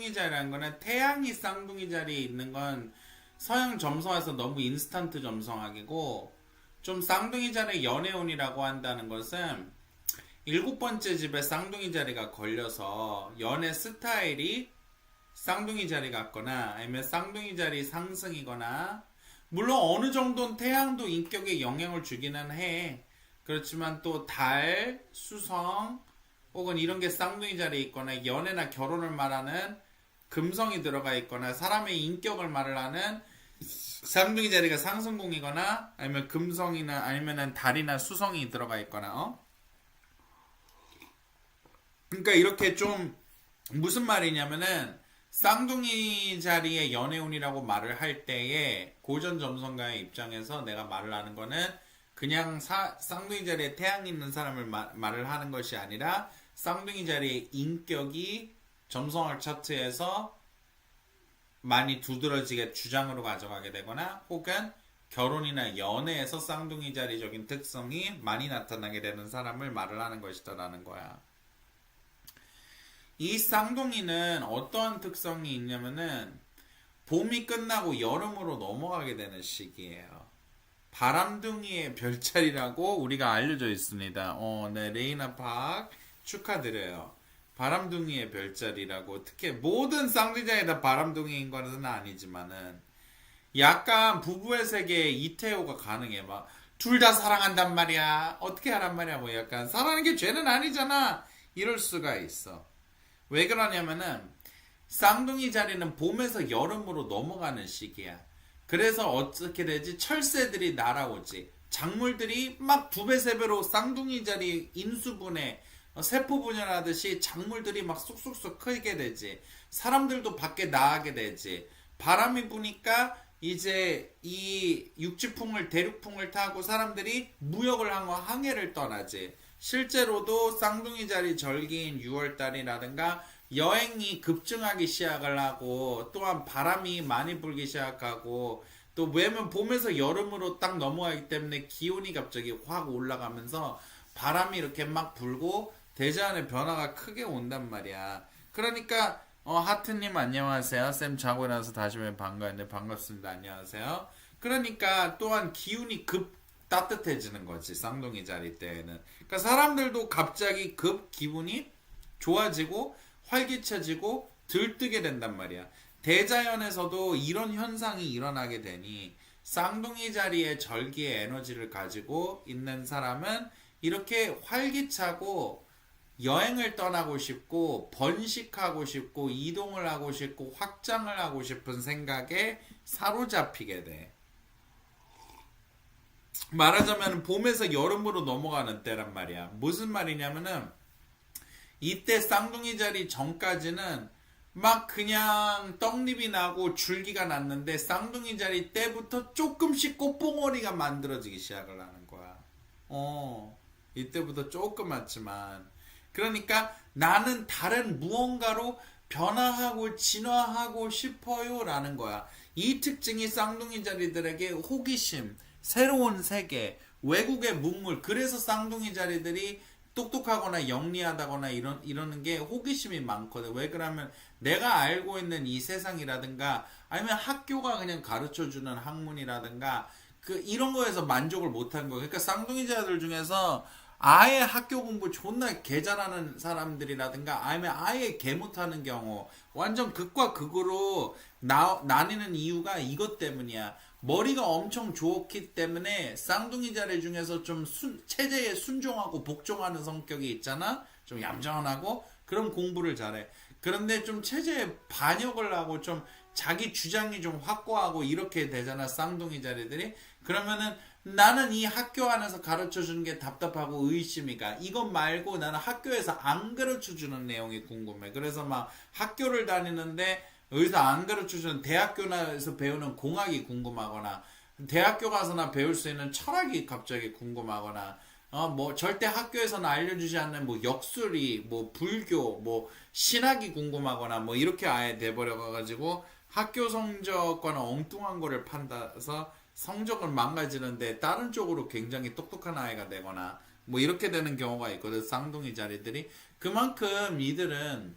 쌍둥이 자리라는 거는 태양이 쌍둥이 자리에 있는 건 서양 점성에서 너무 인스턴트 점성학이고 좀 쌍둥이 자리 연애운이라고 한다는 것은 일곱 번째 집에 쌍둥이 자리가 걸려서 연애 스타일이 쌍둥이 자리 같거나 아니면 쌍둥이 자리 상승이거나 물론 어느 정도는 태양도 인격에 영향을 주기는 해. 그렇지만 또 달, 수성 혹은 이런 게 쌍둥이 자리에 있거나 연애나 결혼을 말하는 금성이 들어가 있거나 사람의 인격을 말을 하는 쌍둥이 자리가 상승궁이거나 아니면 금성이나 아니면은 달이나 수성이 들어가 있거나 어? 그러니까 이렇게 좀 무슨 말이냐면은 쌍둥이 자리의 연애운이라고 말을 할 때에 고전 점성가의 입장에서 내가 말을 하는 거는 그냥 사- 쌍둥이 자리에 태양이 있는 사람을 마- 말을 하는 것이 아니라 쌍둥이 자리의 인격이 점성학 차트에서 많이 두드러지게 주장으로 가져가게 되거나 혹은 결혼이나 연애에서 쌍둥이 자리적인 특성이 많이 나타나게 되는 사람을 말을 하는 것이다라는 거야. 이 쌍둥이는 어떠한 특성이 있냐면은 봄이 끝나고 여름으로 넘어가게 되는 시기예요. 바람둥이의 별자리라고 우리가 알려져 있습니다. 어, 네, 레이나 박 축하드려요. 바람둥이의 별자리라고. 특히 모든 쌍둥이자에 다 바람둥이인 거는 아니지만은 약간 부부의 세계에 이태호가 가능해. 막 둘 다 사랑한단 말이야. 어떻게 하란 말이야. 뭐 약간 사랑하는 게 죄는 아니잖아. 이럴 수가 있어. 왜 그러냐면은 쌍둥이 자리는 봄에서 여름으로 넘어가는 시기야. 그래서 어떻게 되지? 철새들이 날아오지. 작물들이 막 두 배 세 배로 쌍둥이 자리 인수분해 어, 세포 분열하듯이 작물들이 막 쑥쑥쑥 크게 되지. 사람들도 밖에 나가게 되지. 바람이 부니까 이제 이 육지풍을 대륙풍을 타고 사람들이 무역을 하고 항해를 떠나지. 실제로도 쌍둥이 자리 절기인 6월달이라든가 여행이 급증하기 시작을 하고 또한 바람이 많이 불기 시작하고 또 왜냐면 봄에서 여름으로 딱 넘어가기 때문에 기온이 갑자기 확 올라가면서 바람이 이렇게 막 불고 대자연의 변화가 크게 온단 말이야. 그러니까 어, 하트님 안녕하세요. 쌤 자고 나서 다시 뵈면 반가운데 반갑습니다. 안녕하세요. 그러니까 또한 기운이 급 따뜻해지는 거지 쌍둥이 자리 때에는. 그러니까 사람들도 갑자기 급 기분이 좋아지고 활기차지고 들뜨게 된단 말이야. 대자연에서도 이런 현상이 일어나게 되니 쌍둥이 자리에 절기의 에너지를 가지고 있는 사람은 이렇게 활기차고 여행을 떠나고 싶고 번식하고 싶고 이동을 하고 싶고 확장을 하고 싶은 생각에 사로잡히게 돼. 말하자면 봄에서 여름으로 넘어가는 때란 말이야. 무슨 말이냐면은 이때 쌍둥이 자리 전까지는 막 그냥 떡잎이 나고 줄기가 났는데 쌍둥이 자리 때부터 조금씩 꽃봉오리가 만들어지기 시작을 하는 거야. 어, 이때부터 조그맣지만. 그러니까 나는 다른 무언가로 변화하고 진화하고 싶어요 라는 거야. 이 특징이 쌍둥이 자리들에게 호기심, 새로운 세계, 외국의 문물, 그래서 쌍둥이 자리들이 똑똑하거나 영리하다거나 이런 이러는 게 호기심이 많거든. 왜 그러면 내가 알고 있는 이 세상이라든가 아니면 학교가 그냥 가르쳐 주는 학문이라든가 그 이런 거에서 만족을 못 하는 거예요. 그러니까 쌍둥이 자들 중에서 아예 학교 공부 존나 개 잘하는 사람들이라든가 아니면 아예 개 못하는 경우 완전 극과 극으로 나, 나뉘는 이유가 이것 때문이야. 머리가 엄청 좋기 때문에 쌍둥이 자리 중에서 좀 순, 체제에 순종하고 복종하는 성격이 있잖아. 좀 얌전하고 그럼 공부를 잘해. 그런데 좀 체제에 반역을 하고 좀 자기 주장이 좀 확고하고 이렇게 되잖아. 쌍둥이 자리들이. 그러면은 나는 이 학교 안에서 가르쳐 주는 게 답답하고 의심이 가. 이것 말고 나는 학교에서 안 가르쳐 주는 내용이 궁금해. 그래서 막 학교를 다니는데 여기서 안 가르쳐 주는 대학교에서 배우는 공학이 궁금하거나 대학교 가서나 배울 수 있는 철학이 갑자기 궁금하거나 어 뭐 절대 학교에서는 알려주지 않는 뭐 역술이 뭐 불교 뭐 신학이 궁금하거나 뭐 이렇게 아예 돼버려 가지고 학교 성적과는 엉뚱한 거를 판다서 성적을 망가지는데 다른 쪽으로 굉장히 똑똑한 아이가 되거나 뭐 이렇게 되는 경우가 있거든. 쌍둥이 자리들이. 그만큼 이들은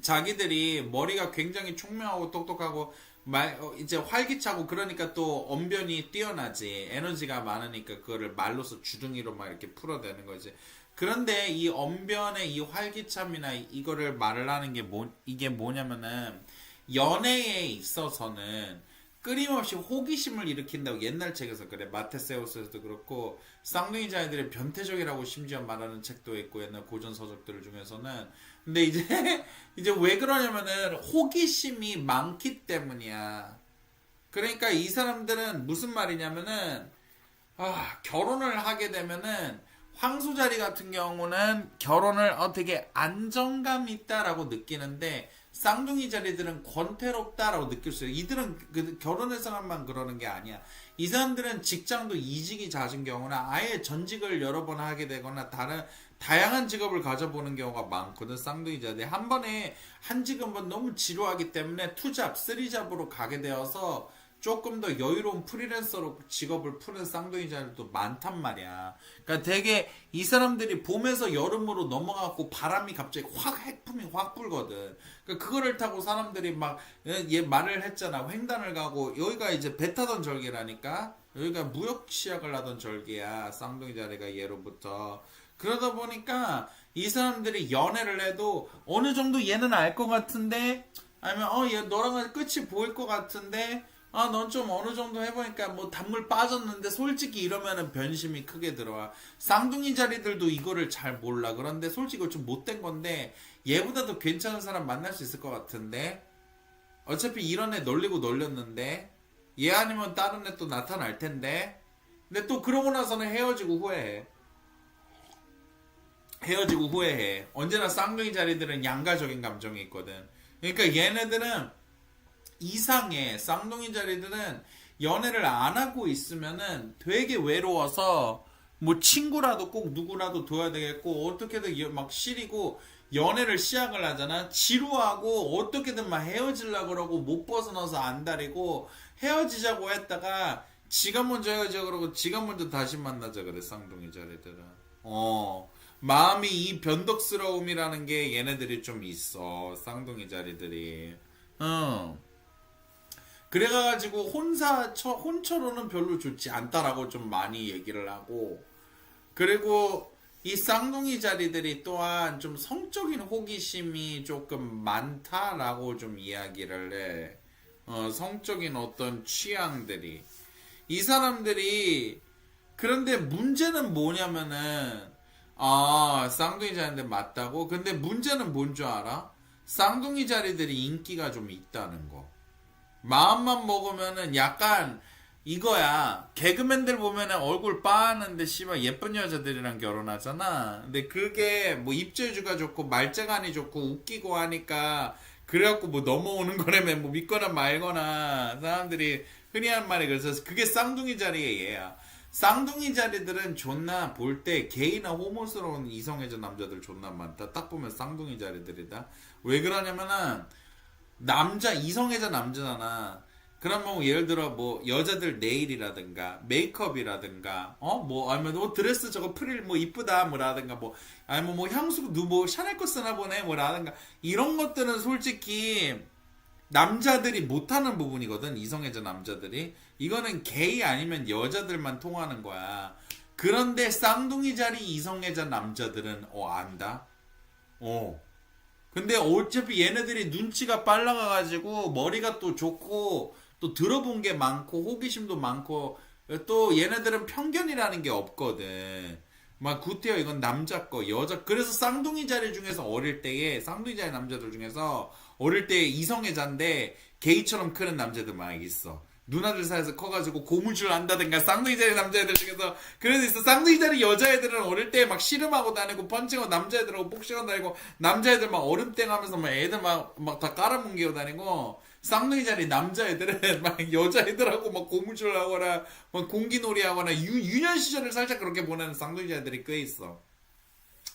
자기들이 머리가 굉장히 총명하고 똑똑하고 말 어, 이제 활기차고 그러니까 또 언변이 뛰어나지. 에너지가 많으니까 그거를 말로서 주둥이로 막 이렇게 풀어대는 거지. 그런데 이 언변의 이 활기참이나 이- 이거를 말을 하는 게 뭐, 이게 뭐냐면은 연애에 있어서는 끊임없이 호기심을 일으킨다고 옛날 책에서 그래 마테세우스에서도 그렇고 쌍둥이 자녀들의 변태적이라고 심지어 말하는 책도 있고 옛날 고전 서적들 중에서는 근데 이제 이제 왜 그러냐면은 호기심이 많기 때문이야. 그러니까 이 사람들은 무슨 말이냐면은 아, 결혼을 하게 되면은 황소자리 같은 경우는 결혼을 어 되게 안정감 있다라고 느끼는데 쌍둥이 자리들은 권태롭다라고 느낄 수 있어요. 이들은 그 결혼해서만 그러는 게 아니야. 이 사람들은 직장도 이직이 잦은 경우나 아예 전직을 여러 번 하게 되거나 다른 다양한 직업을 가져보는 경우가 많거든 쌍둥이 자리 한 번에 한 직업은 너무 지루하기 때문에 투잡, 쓰리잡으로 가게 되어서 조금 더 여유로운 프리랜서로 직업을 푸는 쌍둥이 자들도 많단 말이야. 그러니까 되게 이 사람들이 봄에서 여름으로 넘어가고 바람이 갑자기 확 핵품이 확 불거든. 그러니까 그거를 타고 사람들이 막 얘 말을 했잖아. 횡단을 가고 여기가 이제 배 타던 절기라니까. 여기가 무역 시작을 하던 절기야. 쌍둥이 자리가 예로부터. 그러다 보니까 이 사람들이 연애를 해도 어느 정도 얘는 알 것 같은데 아니면 어얘 너랑 은 끝이 보일 것 같은데 아 넌 좀 어느 정도 해보니까 뭐 단물 빠졌는데 솔직히 이러면은 변심이 크게 들어와. 쌍둥이 자리들도 이거를 잘 몰라. 그런데 솔직히 이거 좀 못된 건데 얘보다도 괜찮은 사람 만날 수 있을 것 같은데. 어차피 이런 애 놀리고 놀렸는데. 얘 아니면 다른 애 또 나타날 텐데. 근데 또 그러고 나서는 헤어지고 후회해. 헤어지고 후회해. 언제나 쌍둥이 자리들은 양가적인 감정이 있거든. 그러니까 얘네들은 이상해. 쌍둥이 자리들은 연애를 안 하고 있으면은 되게 외로워서 뭐 친구라도 꼭 누구라도 둬야 되겠고 어떻게든 여- 막 시리고 연애를 시작을 하잖아. 지루하고 어떻게든 막 헤어지려고 그러고 못 벗어나서 안달이고 헤어지자고 했다가 지가 먼저 헤어져 그러고 지가 먼저 다시 만나자 그래 쌍둥이 자리들은. 어. 마음이 이 변덕스러움이라는 게 얘네들이 좀 있어. 쌍둥이 자리들이. 응. 그래가지고 혼사 처, 혼처로는 별로 좋지 않다라고 좀 많이 얘기를 하고 그리고 이 쌍둥이 자리들이 또한 좀 성적인 호기심이 조금 많다라고 좀 이야기를 해. 어, 성적인 어떤 취향들이 이 사람들이 그런데 문제는 뭐냐면은 아 쌍둥이 자리인데 맞다고 근데 문제는 뭔 줄 알아? 쌍둥이 자리들이 인기가 좀 있다는 거 마음만 먹으면은 약간 이거야. 개그맨들 보면은 얼굴 빠는데 씨발 예쁜 여자들이랑 결혼하잖아. 근데 그게 뭐 입재주가 좋고 말재간이 좋고 웃기고 하니까 그래갖고 뭐 넘어오는 거라면 뭐 믿거나 말거나 사람들이 흔히 하는 말이 그래서 그게 쌍둥이 자리의 얘야. 쌍둥이 자리들은 존나 볼 때 게이나 호모스러운 이성애자 남자들 존나 많다. 딱 보면 쌍둥이 자리들이다. 왜 그러냐면은 남자 이성애자 남자잖아. 그러면 뭐 예를 들어 뭐 여자들 네일이라든가 메이크업이라든가 어 뭐 아니면 뭐 드레스 저거 프릴 뭐 이쁘다 뭐라든가 뭐 아니면 뭐 향수 누뭐 샤넬 거 쓰나 보네 뭐라든가 이런 것들은 솔직히 남자들이 못하는 부분이거든 이성애자 남자들이 이거는 게이 아니면 여자들만 통하는 거야. 그런데 쌍둥이 자리 이성애자 남자들은 어 안다. 어 근데 어차피 얘네들이 눈치가 빨라가가지고 머리가 또 좋고 또 들어본 게 많고 호기심도 많고 또 얘네들은 편견이라는 게 없거든. 막 구태여 이건 남자 거 여자 그래서 쌍둥이 자리 중에서 어릴 때에 쌍둥이 자리 남자들 중에서 어릴 때 이성애자인데 게이처럼 크는 남자들 막 있어. 누나들 사이에서 커가지고 고무줄 안다든가 쌍둥이 자리 남자애들 중에서 그래도 있어. 쌍둥이 자리 여자애들은 어릴 때 막 씨름하고 다니고 펀칭하고 남자애들하고 복싱하고 다니고 남자애들 막 얼음땡 하면서 막 애들 막 막 다 깔아뭉개고 다니고 쌍둥이 자리 남자애들은 막 여자애들하고 막 고무줄 하거나 막 공기놀이 하거나 유, 유년 시절을 살짝 그렇게 보내는 쌍둥이 자리들이 꽤 있어.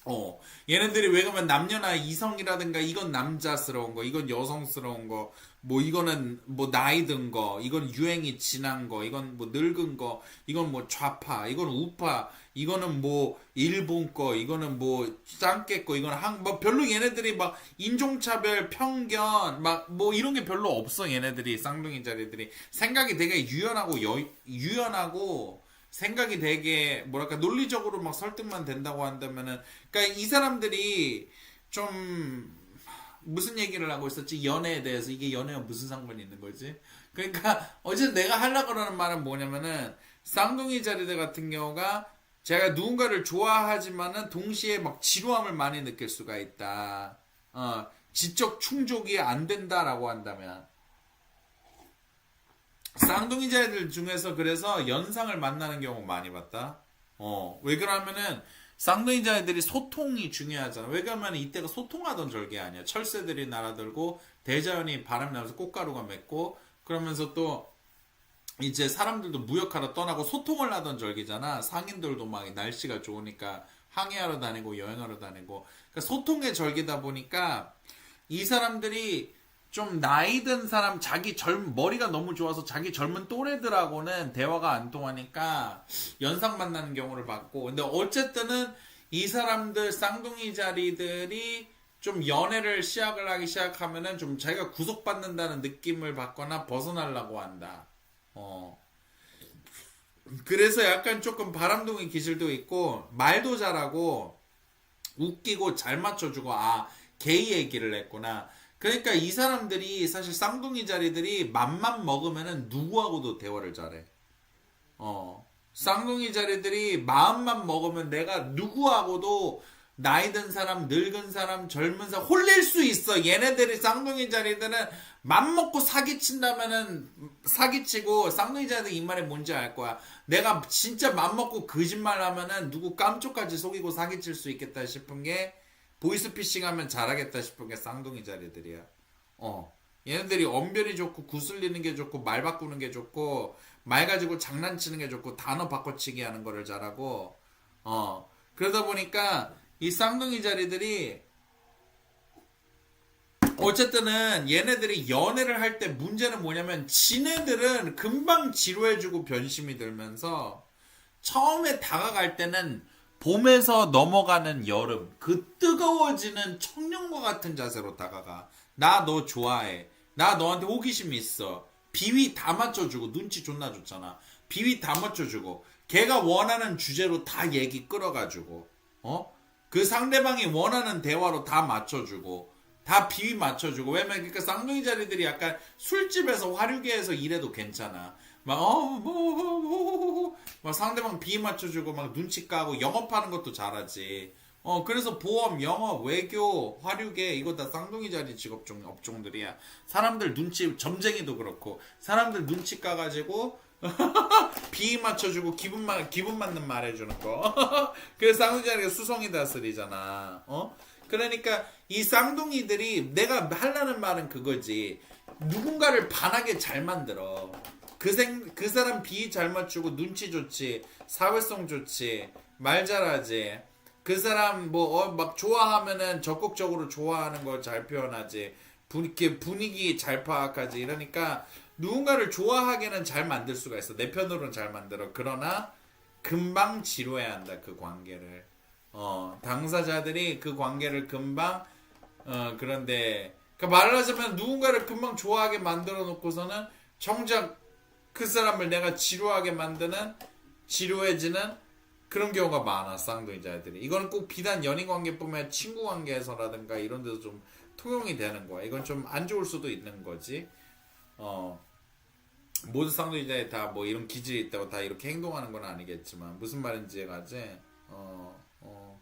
어, 얘네들이 왜 그러면 남녀나 이성이라든가 이건 남자스러운 거, 이건 여성스러운 거, 뭐 이거는 뭐 나이 든 거, 이건 유행이 지난 거, 이건 뭐 늙은 거, 이건 뭐 좌파, 이건 우파, 이거는 뭐 일본 거, 이거는 뭐 짱깨 거, 이건 한, 뭐 별로 얘네들이 막 인종차별, 편견, 막 뭐 이런 게 별로 없어 얘네들이 쌍둥이 자리들이. 생각이 되게 유연하고 여, 유연하고 생각이 되게 뭐랄까 논리적으로 막 설득만 된다고 한다면은 그러니까 이 사람들이 좀 무슨 얘기를 하고 있었지 연애에 대해서 이게 연애와 무슨 상관이 있는 거지? 그러니까 어제 내가 하려고 하는 말은 뭐냐면은 쌍둥이 자리들 같은 경우가 제가 누군가를 좋아하지만은 동시에 막 지루함을 많이 느낄 수가 있다. 어, 지적 충족이 안 된다라고 한다면 쌍둥이자들 중에서 그래서 연상을 만나는 경우 많이 봤다. 어, 왜 그러냐면은 쌍둥이자들이 소통이 중요하잖아. 왜 그러면 이때가 소통하던 절기 아니야. 철새들이 날아들고 대자연이 바람 나면서 꽃가루가 맺고 그러면서 또 이제 사람들도 무역하러 떠나고 소통을 하던 절기잖아. 상인들도 막 날씨가 좋으니까 항해하러 다니고 여행하러 다니고 그러니까 소통의 절기다 보니까 이 사람들이 좀 나이 든 사람 자기 젊 머리가 너무 좋아서 자기 젊은 또래들하고는 대화가 안 통하니까 연상 만나는 경우를 봤고 근데 어쨌든은 이 사람들 쌍둥이 자리들이 좀 연애를 시작을 하기 시작하면은 좀 자기가 구속받는다는 느낌을 받거나 벗어나려고 한다. 어. 그래서 약간 조금 바람둥이 기질도 있고 말도 잘하고 웃기고 잘 맞춰주고 아 게이 얘기를 했구나. 그러니까 이 사람들이 사실 쌍둥이 자리들이 맘만 먹으면은 누구하고도 대화를 잘해. 어. 쌍둥이 자리들이 마음만 먹으면 내가 누구하고도 나이 든 사람, 늙은 사람, 젊은 사람 홀릴 수 있어. 얘네들이 쌍둥이 자리들은 맘 먹고 사기친다면은 사기치고 쌍둥이 자리들 이 말이 뭔지 알 거야. 내가 진짜 맘 먹고 거짓말 하면은 누구 깜쪽까지 속이고 사기칠 수 있겠다 싶은 게 보이스피싱 하면 잘하겠다 싶은 게 쌍둥이 자리들이야. 어. 얘네들이 언변이 좋고 구슬리는 게 좋고 말 바꾸는 게 좋고 말 가지고 장난치는 게 좋고 단어 바꿔치기 하는 거를 잘하고 어. 그러다 보니까 이 쌍둥이 자리들이 어쨌든은 얘네들이 연애를 할 때 문제는 뭐냐면 지네들은 금방 지루해지고 변심이 들면서 처음에 다가갈 때는 봄에서 넘어가는 여름 그 뜨거워지는 청년과 같은 자세로 다가가 나 너 좋아해. 나 너한테 호기심 있어. 비위 다 맞춰주고 눈치 존나 좋잖아. 비위 다 맞춰주고 걔가 원하는 주제로 다 얘기 끌어가지고 어? 그 상대방이 원하는 대화로 다 맞춰주고 다 비위 맞춰주고 왜냐면 그러니까 쌍둥이 자리들이 약간 술집에서 화류계에서 일해도 괜찮아 막 어 뭐 뭐 뭐 막 상대방 비위 맞춰주고 막 눈치 까고 영업하는 것도 잘하지 어 그래서 보험 영업 외교 화류계 이거 다 쌍둥이 자리 직업 종 업종들이야 사람들 눈치 점쟁이도 그렇고 사람들 눈치 까가지고 비위 맞춰주고 기분 마, 기분 맞는 말 해주는 거. 그래서 쌍둥이 자리가 수성이 다스리잖아. 어? 그러니까 이 쌍둥이들이 내가 하려는 말은 그거지. 누군가를 반하게 잘 만들어. 그 생, 그 사람 비위 잘 맞추고 눈치 좋지. 사회성 좋지. 말 잘하지. 그 사람 뭐막 좋아하면은 적극적으로 좋아하는 걸 잘 표현하지. 분, 이렇게 분위기 잘 파악하지. 이러니까 누군가를 좋아하게는 잘 만들 수가 있어. 내 편으로는 잘 만들어. 그러나 금방 지루해야 한다. 그 관계를. 어, 당사자들이 그 관계를 금방 어, 그런데 그 말을 하자면 누군가를 금방 좋아하게 만들어 놓고서는 정작 그 사람을 내가 지루하게 만드는 지루해지는 그런 경우가 많아 쌍둥이자들이. 이거는 꼭 비단 연인 관계뿐만 아니라 친구 관계에서라든가 이런 데서 좀 통용이 되는 거야. 이건 좀 안 좋을 수도 있는 거지. 어 모든 쌍둥이자에 다 뭐 이런 기질이 있다고 다 이렇게 행동하는 건 아니겠지만 무슨 말인지 가지 어, 어.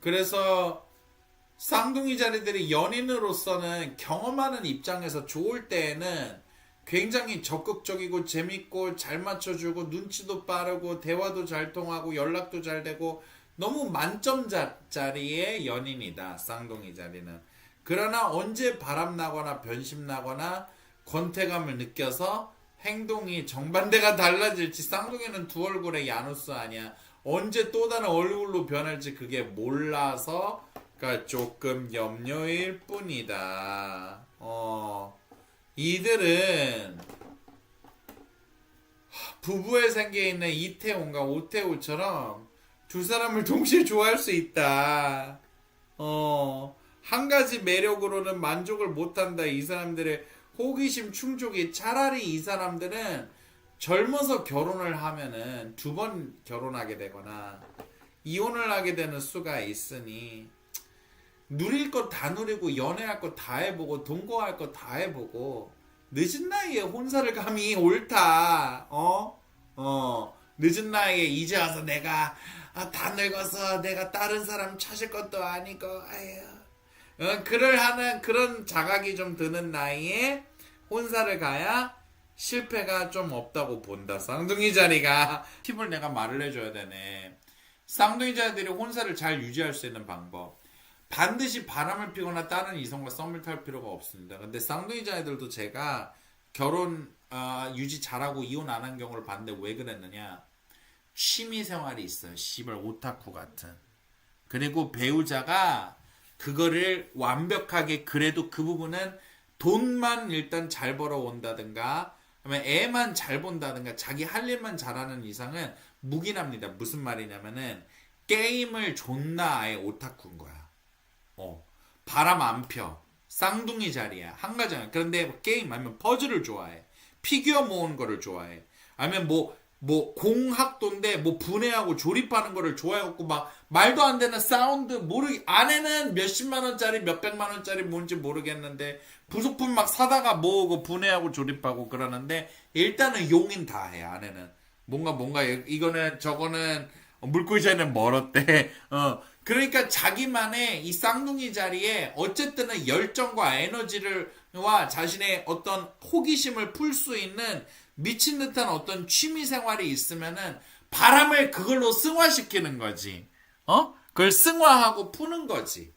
그래서 쌍둥이 자리들이 연인으로서는 경험하는 입장에서 좋을 때에는 굉장히 적극적이고 재밌고 잘 맞춰주고 눈치도 빠르고 대화도 잘 통하고 연락도 잘 되고 너무 만점 자, 자리의 연인이다 쌍둥이 자리는. 그러나 언제 바람나거나 변심나거나 권태감을 느껴서 행동이 정반대가 달라질지 쌍둥이는 두 얼굴의 야누스 아니야. 언제 또 다른 얼굴로 변할지 그게 몰라서 그러니까 조금 염려일 뿐이다. 어, 이들은 부부의 생계에 있는 이태원과 오태우처럼 두 사람을 동시에 좋아할 수 있다. 어, 한 가지 매력으로는 만족을 못한다. 이 사람들의 호기심 충족이 차라리 이 사람들은 젊어서 결혼을 하면은 두 번 결혼하게 되거나 이혼을 하게 되는 수가 있으니 누릴 것 다 누리고 연애할 것 다 해보고 동거할 것 다 해보고 늦은 나이에 혼사를 감이 옳다. 어? 어. 늦은 나이에 이제 와서 내가 아, 다 늙어서 내가 다른 사람 찾을 것도 아니고 아유. 어, 그럴 하는 그런 자각이 좀 드는 나이에 혼사를 가야 실패가 좀 없다고 본다. 쌍둥이 자리가 팁을 내가 말을 해줘야 되네. 쌍둥이 자들이 혼사를 잘 유지할 수 있는 방법. 반드시 바람을 피거나 다른 이성과 썸을 탈 필요가 없습니다. 근데 쌍둥이 자들도 제가 결혼 아, 유지 잘하고 이혼 안 한 경우를 봤는데 왜 그랬느냐? 취미 생활이 있어요. 시발 오타쿠 같은. 그리고 배우자가 그거를 완벽하게 그래도 그 부분은 돈만 일단 잘 벌어온다든가 그러면 애만 잘 본다든가 자기 할 일만 잘하는 이상은 묵인합니다. 무슨 말이냐면은 게임을 존나 아예 오타쿠인 거야. 어. 바람 안 펴. 쌍둥이 자리야. 한 가지야. 그런데 게임 아니면 퍼즐을 좋아해. 피규어 모으는 거를 좋아해. 아니면 뭐, 뭐, 공학도인데, 뭐, 분해하고 조립하는 거를 좋아해갖고, 막, 말도 안 되는 사운드, 모르, 안에는 몇십만원짜리, 몇백만원짜리 뭔지 모르겠는데, 부속품 막 사다가 모으고, 분해하고 조립하고 그러는데, 일단은 용인 다 해, 안에는. 뭔가, 뭔가, 이거는, 저거는, 물고기자는 멀었대. 어. 그러니까 자기만의 이 쌍둥이 자리에 어쨌든 열정과 에너지를 와 자신의 어떤 호기심을 풀 수 있는 미친 듯한 어떤 취미 생활이 있으면은 바람을 그걸로 승화시키는 거지. 어? 그걸 승화하고 푸는 거지.